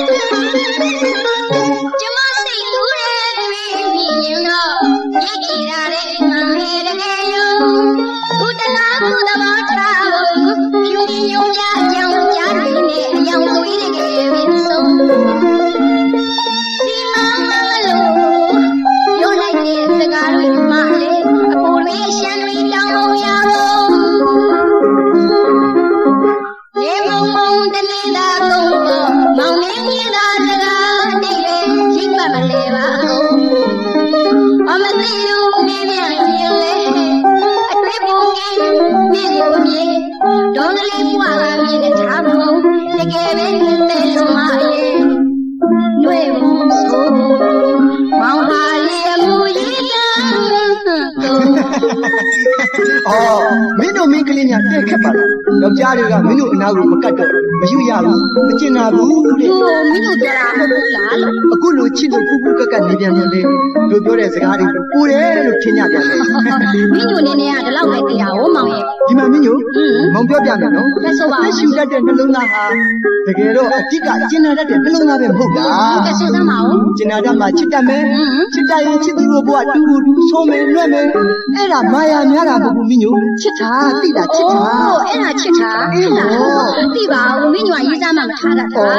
ကျမစိတ်ကူးတဲ့တွေ့မြင်ရင်တော့ရိတ်ကြည်ရတဲ့ငါရဲ့တကယ်ယုံဘုဒ္ဓနာဘုဒ္ဓမောထားဖို့ဖြူမြုံကြ အော်မင်းတို့မင်းကလေးများတဲ့ခက်ပါလားယောက်ျားတွေကမင်းတို့အနာကိုမကတ်တော့မယူရဘူးမကျင်နာဘူးတဲ့ဟိုမင်းတို့ပြောတာဟုတ်ဘူးလားလို့အခုလိုချစ်လို့ပူပူကက်ကက်နေပြန်တယ်လေတို့ပြောတဲ့စကားတွေပူတယ်လို့ထင်ကြပြန်တယ်မင်းတို့နေနေကဒီလောက်ပဲတရားဟောမောင်ရဲ့ ဒီမှာမင်းတို့မောင်ပြောပြမယ်နော်လက်ဆိုပါအရှူတတ်တဲ့နှလုံးသားဟာတကယ်တော့အတိတ်ကကျင်နာတတ်တဲ့နှလုံးသားပဲမဟုတ်လားကဲဆိုစမ်းပါဦးကျင်နာတတ်မှချစ်တတ်မယ်ဟွန်းချစ်တတ်ရင်ချစ်သူတို့ဘဝတူတူတူဆုံးမယ်လွတ်မယ်အဲ့ဒါမာယာများတာမဟုတ်ဘူးမင်းတို့ချစ်တာတိတာချစ်တာအိုးအဲ့ဒါချစ်တာဟုတ်လားသိပါဦးမင်းတို့ကရေးစားမှမထားတာကွာ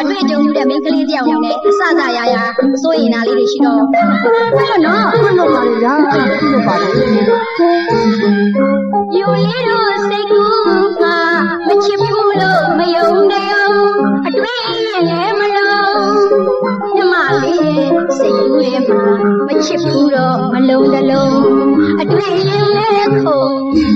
အတွေ့အကြုံတဲ့မိန်းကလေးတယောက်နေနဲ့အစစရာရာစိုးရင်နာလေးတွေရှိတော့ဟုတ်နော်ဘယ်လိုပါလဲဗျာဘယ်လိုပါလဲယူလေးတို့စိတ်ကူးမှာမချစ်ဘူးလို့မယုံတယ်အတွေ့ရင်လည်းမလုံးညမလေးစိတ်ကူးရဲ့မှာမချစ်ဘူးတော့မလုံးတလုံးအတွေ့ရင်လည်းခုံယူ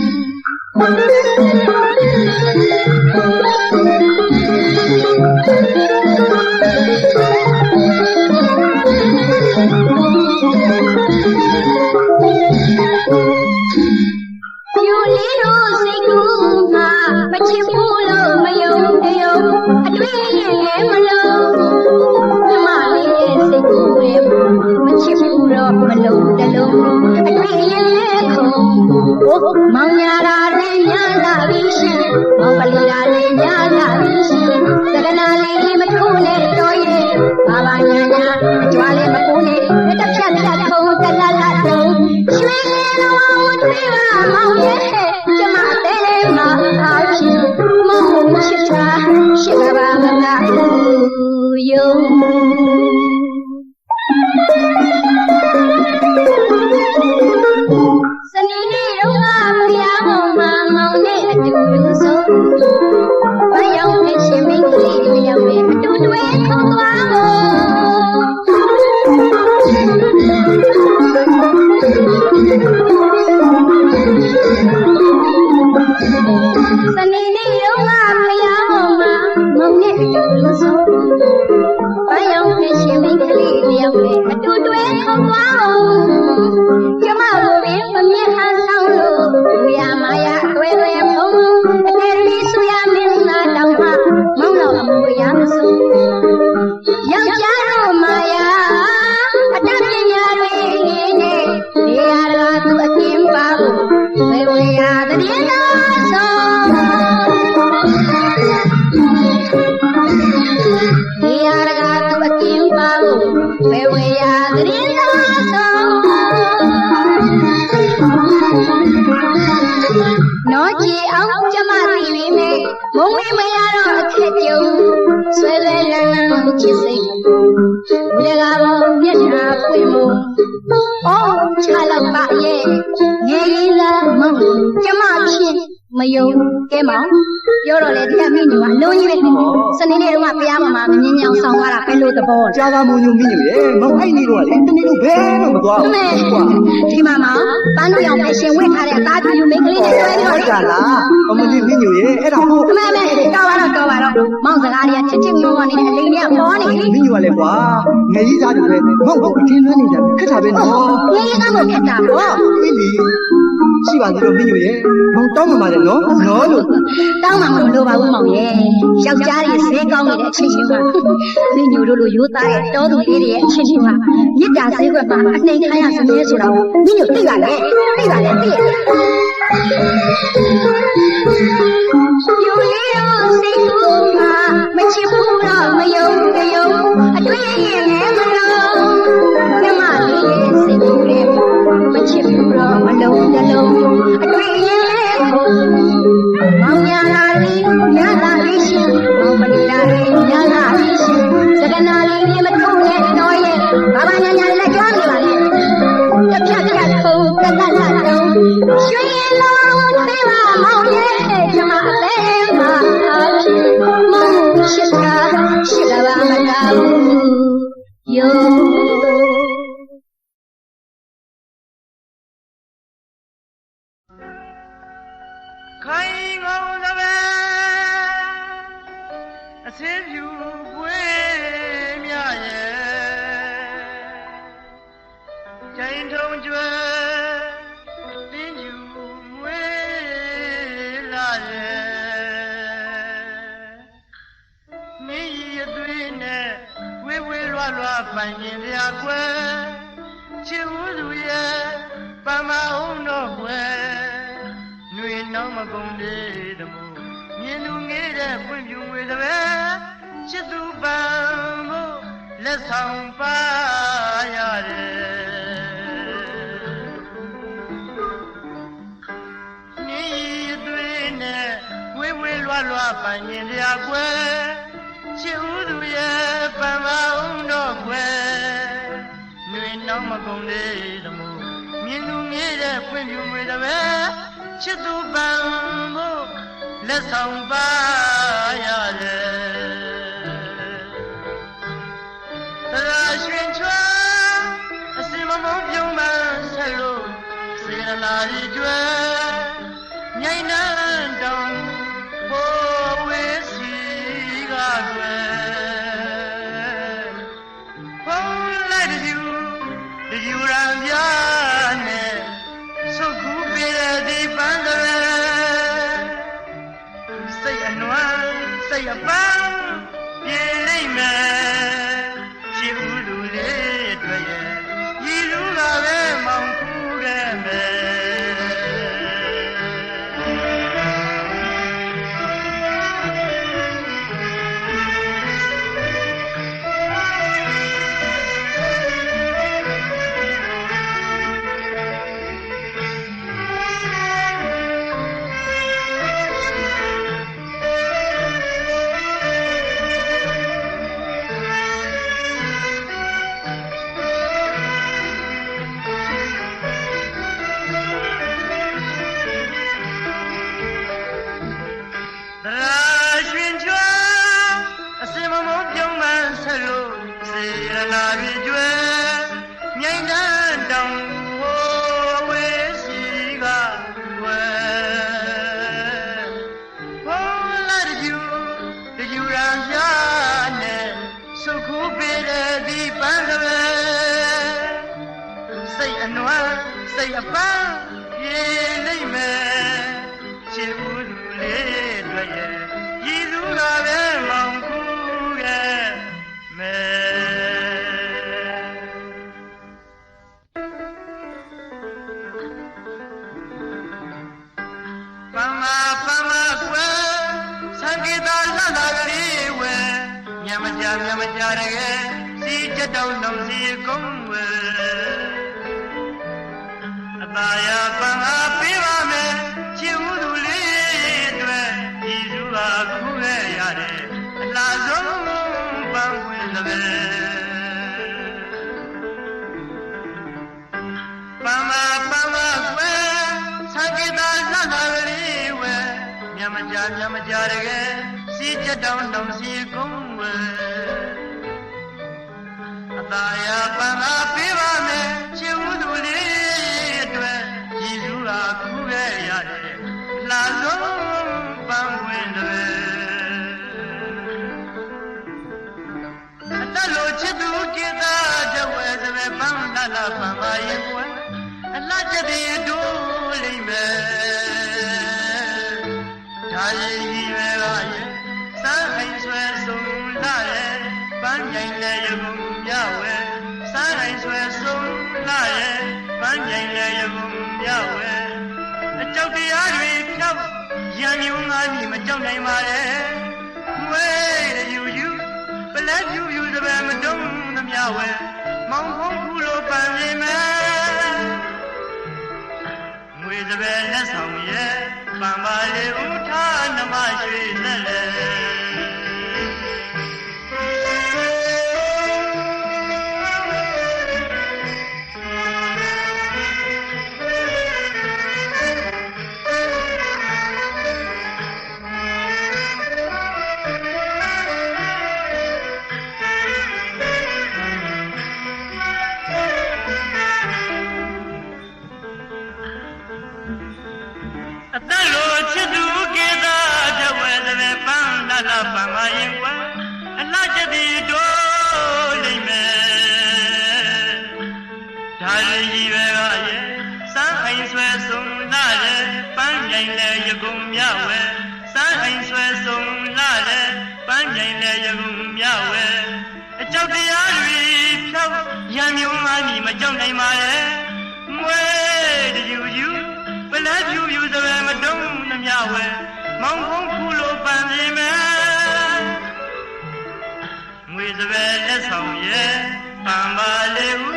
ယုံ မယုံကဲမောင်ပြောတော့လေဒီကမိညီကအလုံးကြီးပဲစနေနေ့တုန်းကဖះမမမမြင်မြအောင်ဆောင်သွားတာပဲလို့သဘောကြာသာမုံညုံမင်းညိုရေမောင်အဲ့နေတော့လေတနေ့တော့ဘယ်မှမသွားအဘူးမေကွာဒီမှာမပန်းတို့ရောင်ဖက်ရှင်ဝတ်ထားတဲ့အသားပြူမိန်းကလေးနဲ့တွဲပြီးတော့လေကလားအမလေးမင်းညိုရေအဲ့ဒါဟုတ်အမေအမေတော်ပါတော့တော်ပါတော့မောင်စကားတွေကချစ်ချစ်ငုံငုံနေတဲ့အလိမ်တွေကပေါ်နေပြီမင်းညိုကလည်းကွာငယ်ကြီးသားတွေပဲမောင်ကအထင်းလွှမ်းနေတာခက်တာပဲနော်ငယ်ရကမို့ခက်တာပေါ့အေးလေရှိ ပါဘူးတော့မိညိုရဲ့မောင်တောင်းမှပါတယ်နော်နော်လို့တောင်းမှမလို့ပါဘူးမောင်ရဲ့ယောက်ျားရဲ့ဈေးကောင်းနေတဲ့အချင်းချင်းကမိညိုတို့လိုရိုးသားတဲ့တောသူလေးတွေရဲ့အချင်းချင်းကမြစ်တာဈေးကွက်မှာအနှိမ်ခံရစလဲဆိုတာကိုမိညိုသိပါလေသိပါလေသိရယူလေးရောစိတ်ကူမှာမချစ်ဘူးတော့မယုံမယုံအတွေ့ရင်လည်းမလုံးမြမလေးရဲ့စိတ်ကူလေးမချစ်ဘူးတော့အလုံးတစ်လုံး င်မနီလာလေးရလာလေးရှင်စကနာလေးမြေမထုံးရဲ့တော်ရဲ့ဘာဘာညာညာလည်းကြွားနေပါနဲ့တစ်ဖြတ်ဖြတ်ခုံးတက်တက်တက်တုံးရွှေလုံးထွေးပါမောင်ရဲ့ကျမအသေးမှာအားဖြင့်မောင်ရှိတာရှိတာပါမကောင်းယော မကုန်သေးတမို့မြင်သူငေးတဲ့ပွင့်ပြူငွေတပဲချစ်သူပံဖို့လက်ဆောင်ပါရတယ်သရရွှင်ချွမ်းအစင်မမုန်းပြုံးမှဆက်လို့စေရနာရီကျွဲမြိန်နှံ စိ ပန်းပြေလိမ့်မယ်ချစ်ဦးလူလေးတွေ့ရဲ့ရည်သူကပဲမောင်ခုခဲ့မယ်ပမပမကွယ်သံဃိတာလတ်တာကလေးဝဲညမကြညမကြတကယ်စီချက်တောင်းလုံးစီကုန်းဝဲအ သာယာပံအားပေးပါမယ်ချစ်ဦးသူလေးအတွက်ဤသူဟာခုခဲ့ရတဲ့အလားဆုံးပန်းခွင့်လည်းပဲပမပမကွယ်သံကိတာလှတာကလေးဝဲမြမကြမြမကြတကယ်စီချက်တောင်းတောင်းစီကုန်းဝဲအသာယာပန်းအား ပန်းပါရင်ကွယ်အလှချက်တွေတို့လိမ့်မယ်ဒါရင်ကြီးပဲပါရဲ့စမ်းအိမ်ဆွဲဆုံးလာရဲ့ပန်းကြိုင်လည်းရကုန်မြဝဲစမ်းအိမ်ဆွဲဆုံးလာရဲ့ပန်းကြိုင်လည်းရကုန်မြဝဲအကြောက်တရားတွေဖြောက်ရံညုံငါမီမကြောက်နိုင်ပါနဲ့ဝဲယူယူပလက်ယူယူတပံမတုံးသမျှဝဲမောင်ဖုံးခုလို ပါစေမယ်ငွေစပယ်လက်ဆောင်ရဲ့ပံပါလေဥထာနမရွှေနဲ့လည်း မောင်ဖုံးခုလိုပန်းပြေမယ်ငွေစပယ်လက်ဆောင်ရဲ့ပန်းပါလေဟု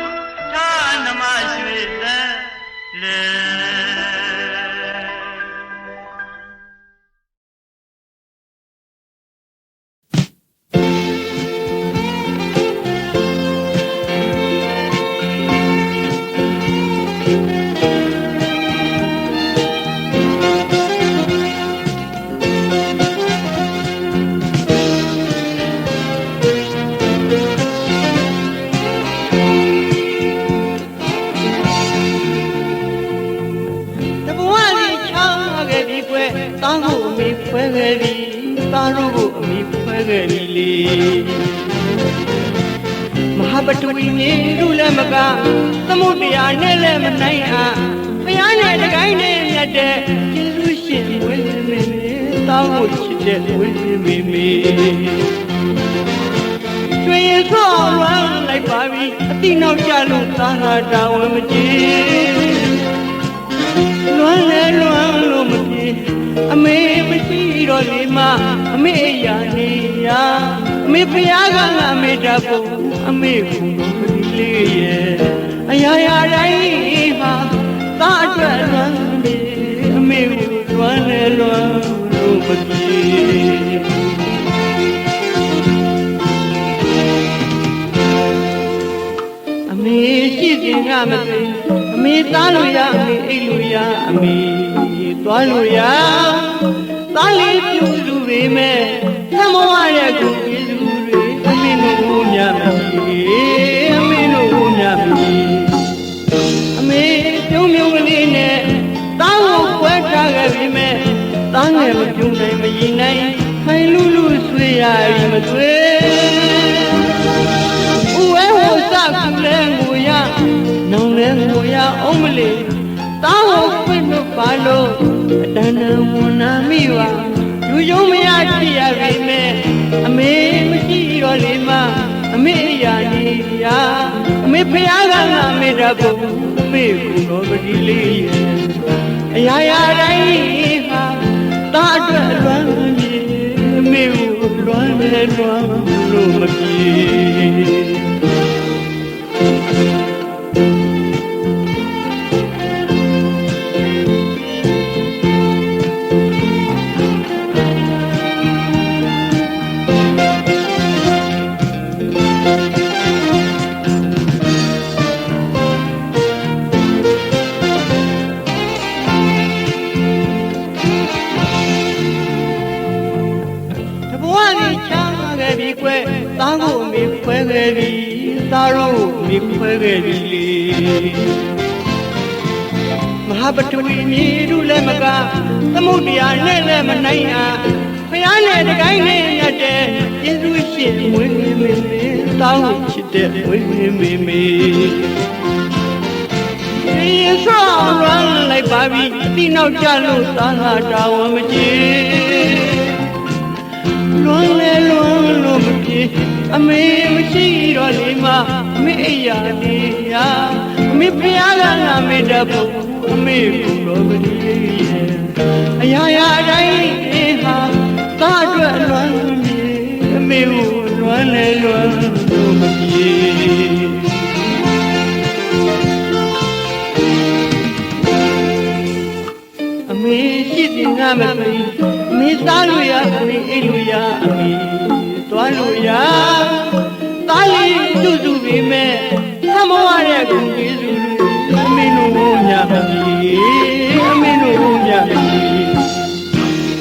သာနမရှိွေသက်လေ တ်တဲ့ယေရှုရှင်ဝိမေမေတားကိုချစ်တဲ့ဝိမေမေမေကျွေးစောလွမ်းလိုက်ပါပြီအတိနောက်ကြလို့သာနာတာဝန်မကြည့်လွမ်းလဲလွမ်းလို့မပြေအမေမရှိတော့လေမအမေရာနေရအမေဖယားကငါမေတ္တာဖို့အမေကူတော့မဒီလေးရဲ့အရာရာတိုင်းဟာသာအတွက်လွမ်းနေအမေကို လွမ်းလဲလွမ်းလို့မပြေအမေရှိစဉ်ကမသိအမေသားလို့ရအမေအိတ်လို့ရအမေသွားလို့ရသားလေးပြုစုပေမဲ့သမဝရတဲ့ကိုကျေးဇူးတွေအမေတို့ညမကြီး တန်တန်ဝန်နာမိပါလူယုံမရရှိရပေမဲ့အမေမရှိတော့လေမအမေရာနေရအမေဖះကငါမေတ္တာဖို့အမေကူတော်ပတိလေးရဲ့အရာရာတိုင်းဟာတားအတွက်လွမ်းမြေအမေကိုလွမ်းလဲလွမ်းလို့မပြေ မဟာပတူမြေတို့လည်းမကသမုဒ္ဒရာနဲ့လည်းမနိုင်အားဖယားနဲ့တကိုင်းနဲ့မြတ်တဲ့ယေရှုရှင်ဝိမေမေမေသားကိုချစ်တဲ့ဝိမေမေမေယေရှုရွမ်းလိုက်ပါပြီအတိနောက်ကြလို့သာသာတာဝန်မကြည့်လွန်လေလွန်လို့မပြေအမေမရှိတော့လေမအမေအရာနေရအမေဖျားကငါမေတ္တာဖို့ အမေကိုတော့မဒီရဲ့အရာရာတိုင်းဟာသာအတွက်လွန်ပြေအမေကိုလွန်လေလွန်လို့မပြေအမေရှိတင်ကမသိအမေသားလို့ရအမေအိတ်လို့ရအမေသွားလို့ရသားလေးစုစုပေမဲ့သမဝရတဲ့ကိုကျေးဇူးလို့အမေ တို့ညမကြီးအမေတို့ညမကြီး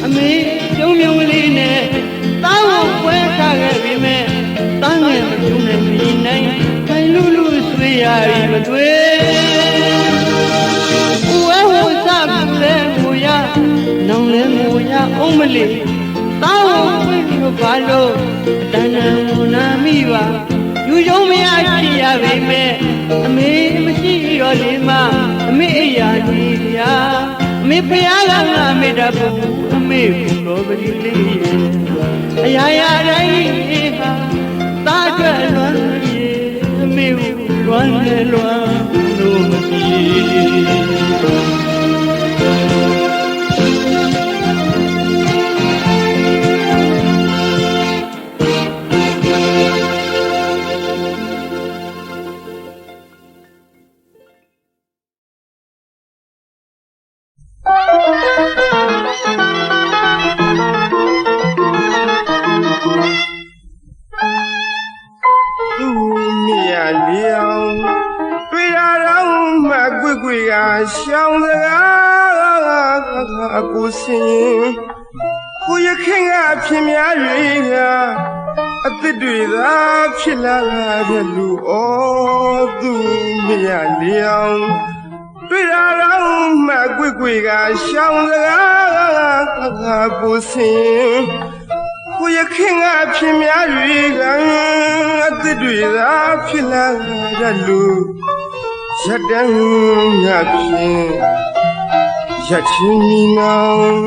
အမေကျုံမြုံလေးနဲ့သားကိုပွဲထားခဲ့ပေမဲ့သားငယ်မကျုံနဲ့မီနိုင်ခိုင်လူလူဆွေရရီမတွေ့ဦးဝဲဟိုစပူလဲငိုရနောင်လဲငိုရအောင်မလေးတောင်းဝင်လွတ်ပါလို့အတန်တန်ဝန်နာမိပါယူယုံမရဖြစ်ရပေမဲ့အမေမရှိတော့လေမအမေအ ရာကြီးဗျာအမေဖျားကငါမေတ္တာဖို့အမေဘုလိုပတိလေးရဲ့အရာရာတိုင်းဟာတာကြွလွမ်းပြေအမေလွမ်းလေလွမ်းလို့မပြေ ဖြစ်လာတဲ့လူဩသူမြရလျောင်တွေ့ရတော့မှကွကွကရှောင်းစကားအကိုစင်ကိုရခင်ကဖြစ်များတွေကအသစ်တွေသာဖြစ်လာတဲ့လူရတန်းငါဖြင့်ရချင်းမီနောင်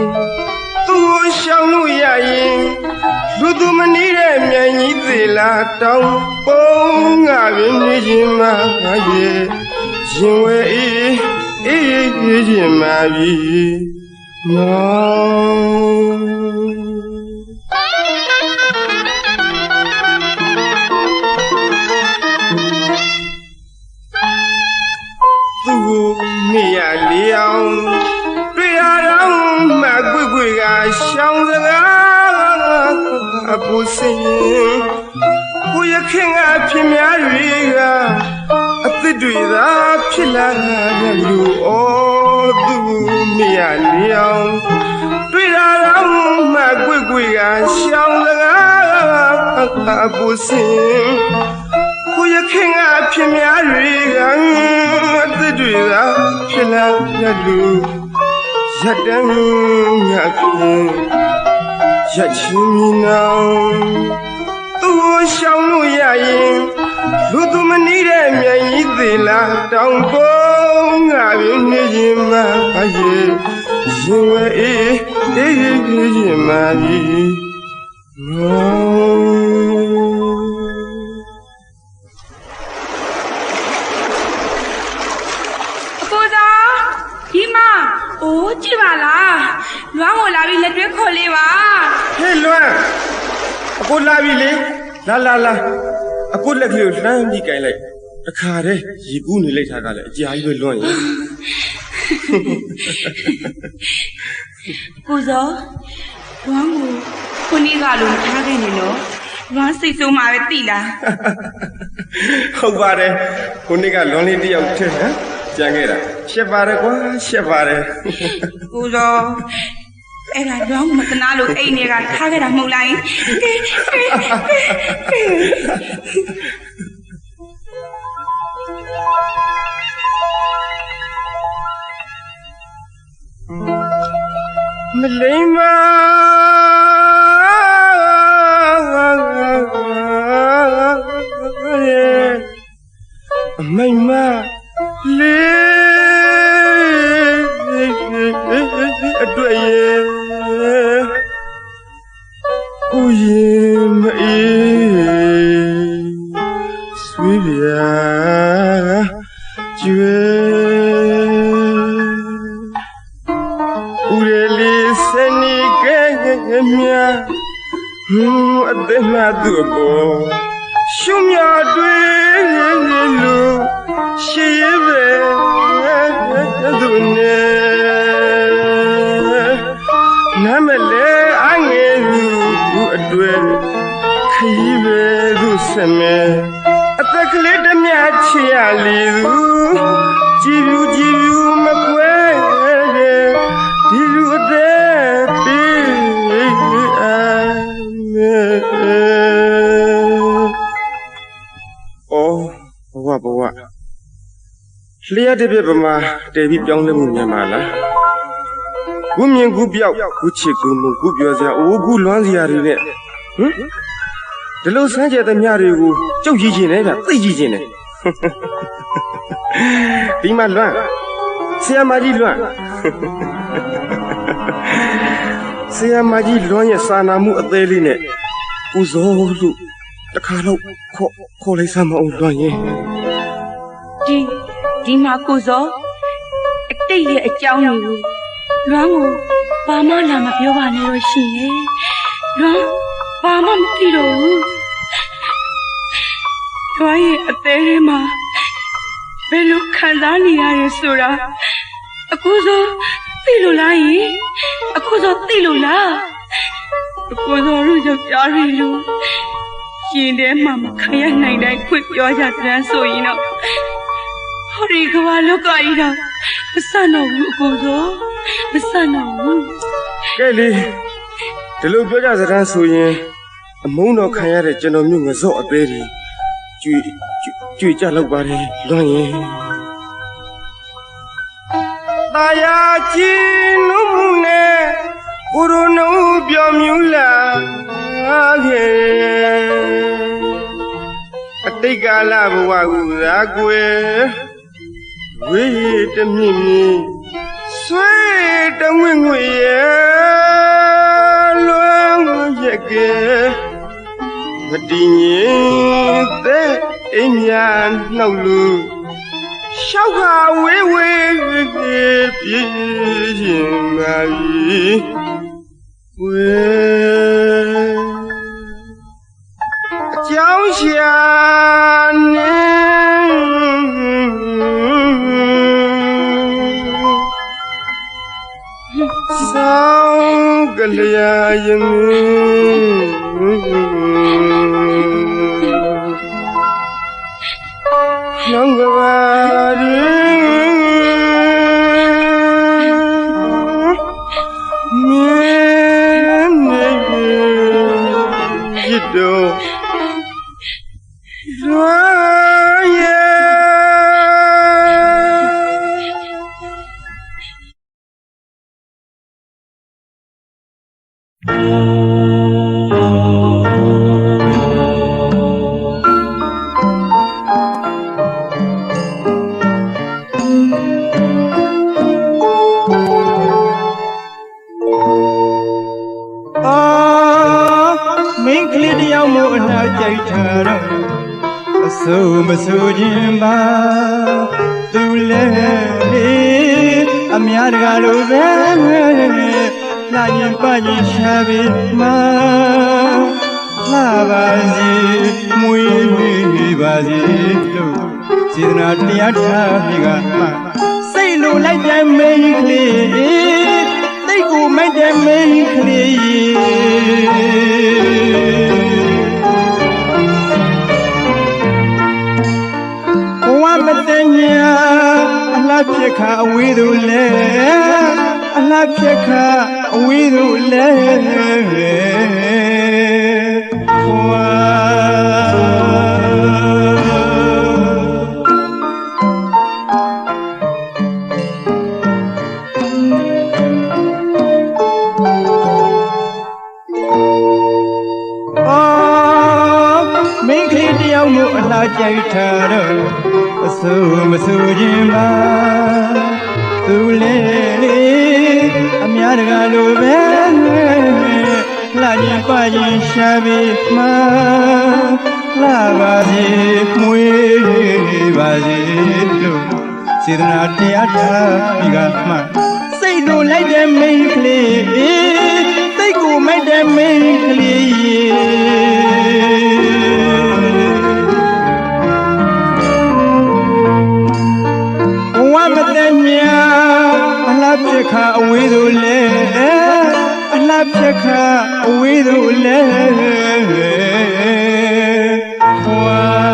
သူ့ကိုရှောင်လို့ရရင် လူသူမနီးတဲ့မြန်ကြီးသေးလားတောင်းပုံငါပင်နေခြင်းမှာရဲ့ရင်ဝဲအေးအေးအေးခြင်းမှာပြီမောင်သူ့ကိုနေရလျောင်တွေ့ရတော့မှကွကွကရှောင်းစကား အပူစင်ကိုရခင်ကဖြစ်များတွေကအသစ်တွေသာဖြစ်လာတဲ့လူဩသူ့နေရလျောင်တွေ့ရတော့မှကွကွကရှောင်းစကားအပူစင်ကိုရခင်ကဖြစ်များတွေကအသစ်တွေသာဖြစ်လာတဲ့လူရတန်းငါခင် ရချင်းမီနောင်သူ့ကိုရှောင်လို့ရရင်လူသူမနီးတဲ့မြန်ကြီးသေးလားတောင်ပေါ်ငါပင်နေရင်မှာရေရင်ဝဲအေးအေးအေးရင်မှာပြီမော လားလွမ်းကိုလာပြီးလက်တွဲခေါ်လေးပါဟဲ့လွမ်းအကိုလာပြီလေလာလာလာအကိုလက်ကလေးကိုလှမ်းပြီးကြိုင်လိုက်တခါတည်းရေကူးနေလိုက်တာကလည်းအကြာကြီးပဲလွမ်းရင်ကိုစားလွမ်းကိုခုနေ့ကလိုမထားခဲ့နေလို့လွမ်းစိတ်ဆိုးမှပဲတိလားဟုတ်ပါတယ်ခုနေ့ကလွန်လေးတစ်ယောက်ထက်ဟမ် ကြံခဲ့တာရှက်ပါတယ်ကွာရှက်ပါတယ်ကိုစားအဲ့ဒါလွမ်းကိုမတနာလို့အိမ်တွေကထားခဲ့တာမဟုတ်လားယင်ကဲကဲကဲမလိမ္မာရဲ့အမိမ့်မ လေးအတွက်ရဲ့ကိုရင်မအေးဆွေးပြာကျွေးဦးရလေးစနေကဲမြာဟွန်းအသက်မှသူ့ကိုရှုံမြတွေ့ စမဲအသက်ကလေးတစ်မြချီရလီသူကြည်ပြူကြည်ပြူမကွဲဒီလူအသက်ပေးအမေအော်ဘဝဘဝလျှက်တဲ့ပြပမာတဲပြီးပြောင်းလဲမှုမြန်ပါလားခုမြင်ခုပြောက်ခုချစ်ခုမှုခုပြောစရာအိုးခုလွမ်းစရာတွေနဲ့ဟမ် ဒီလိုစမ်းကြတဲ့မြတွေကိုကျုပ်ရည်ကျင်တယ်ဗျသိရည်ကျင်တယ်ဒီမှာလွမ်းဆရာမကြီးလွမ်းဆရာမကြီးလွမ်းရဲ့စာနာမှုအသေးလေးနဲ့ကိုဇောလို့တခါတော့ခေါ်ခေါ်လိုက်စမ်းမအောင်လွမ်းရင်ဒီဒီမှာကိုစောအတိတ်ရဲ့အကြောင်းတွေကိုလွမ်းကိုဘာမှလာမပြောပါနဲ့တော့ရှင်ရဲ့လွမ်းဘာမှမသိတော့ဘူး လွမ်းရဲ့အသေးလေးမှာဘယ်လိုခံစားနေရလဲဆိုတာအခုဆိုသိလို့လားယင်အခုဆိုသိလို့လားအခုဆိုတို့ယောက်ျားတွေလို့ရှင်ထဲမှာမခံရနိုင်တိုင်းခွင့်ပြောကြတဲ့ဆိုရင်တော့ဟောဒီကဘာလောကကြီးတော့မဆန်တော့ဘူးအကိုဆိုမဆန်တော့ဘူးကဲလေဒီလိုပြောကြစတန်းဆိုရင်အမုန်းတော်ခံရတဲ့ကျွန်တော်မျိုးငစော့အသေးတွေ ကျွေကျွေကြလောက်ပါတယ်လွမ်းရင်ตายาจีနုမှုနဲ့ကိုရိုနုပြောမြူလာခဲ့အတိတ်ကာလဘဝကူရာကွယ်ဝေးတမြင့်မြင့်ဆွေတငွေ့ငွေ့ရဲ့လွမ်းရက်ကဲ မတည်ငြိမ်တဲ့အိမ်များနှုတ်လူရှောက်ခါဝေးဝေးဝေးပြေးပြေးရင်မာပြီဝေး စိုးမစိုးခြင်းပါသူလည်းလေအများတကာလိုပဲလာရင်ပရင်ရှာပြီးမလာပါစီမွေးပါစီလို့စေတနာတရားထားပြီးကမှစိတ်လိုလိုက်တဲ့မင်းကလေးသိတ်ကိုမိုက်တဲ့မင်းကလေး ဖြစ်ခါအဝေးသူလဲအလားဖြစ်ခါအဝေးသူလဲ ဖြစ်ခါအဝေးသူလဲဘဝ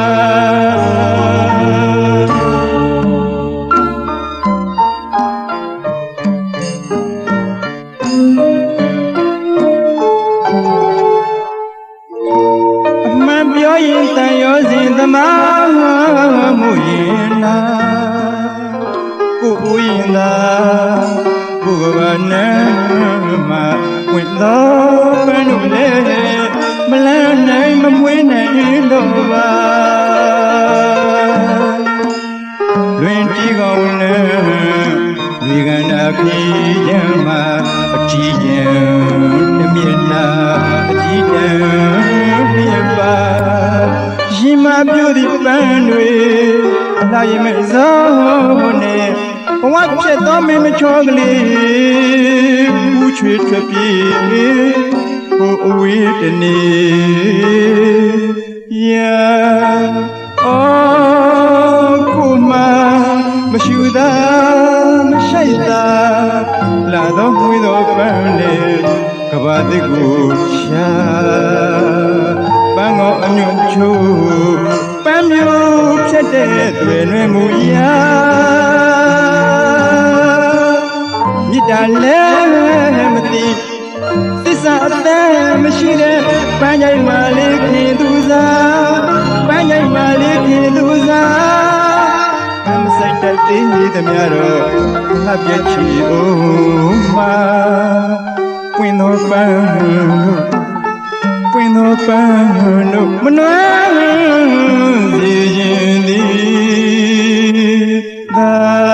ဖြစ်သောမင်းမချောကလေးဦးချွေထွက်ပြေးဟိုအဝေးတနေရာအော်ကိုမမရှိသာမရှိသာလာတော့မွေးတော့ပန်းလေကဘာတိကိုရှာပန်းကောအညွန့်ချိုးပန်းမျိုးဖြစ်တဲ့တွင်တွင်မူရာ တာလည်းမသိသစ္စာအသက်မရှိတဲ့ပန်းကြိုင်မာလေးခင်သူစားပန်းကြိုင်မာလေးခင်သူစားအမဆိုင်တိုက်သေးသမျှတော့ငါပြည့်ချီဦးမှာပွင့်တော်ပန်းပွင့်တော်ပန်းတို့မနှွမ်းစီရင်သည်သာ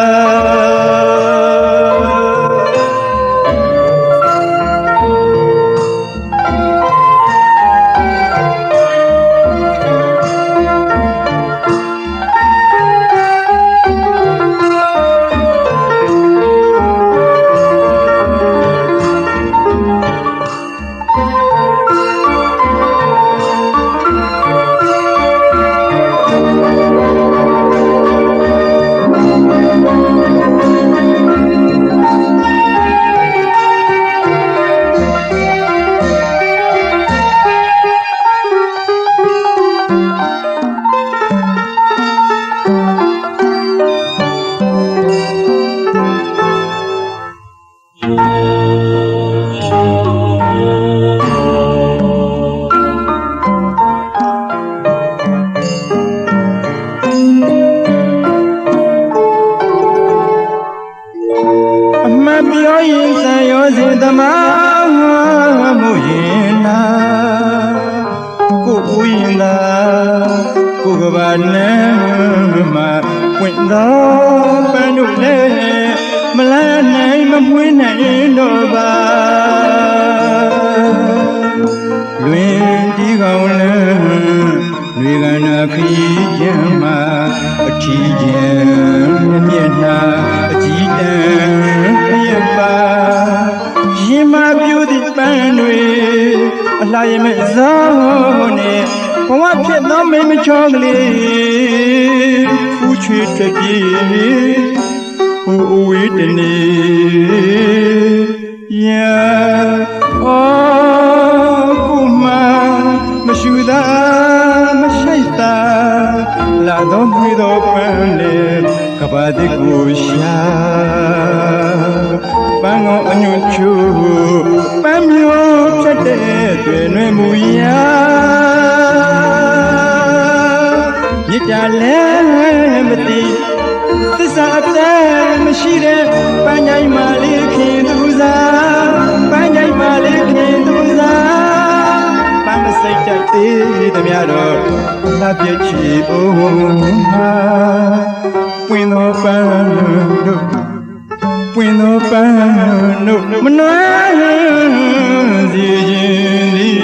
ကိုမမရှိသာမရှိသာလာတော့မွေတော့ပန်းလေကဘာတိကိုရှာပန်းကောအညွန့်ချူပန်းမျိုးဖြစ်တဲ့တွင်တွင်မူရာမြစ်တာလည်းမသိသစ္စာအသက်မရှိတဲ့ပန်းကြိုင်မာလေး သေးသမျှတော့လာပြည့်ချီအောင်မှာပွင့်သောပန်းတို့ပွင့်သောပန်းတို့မနှွမ်းစီခြင်းသည်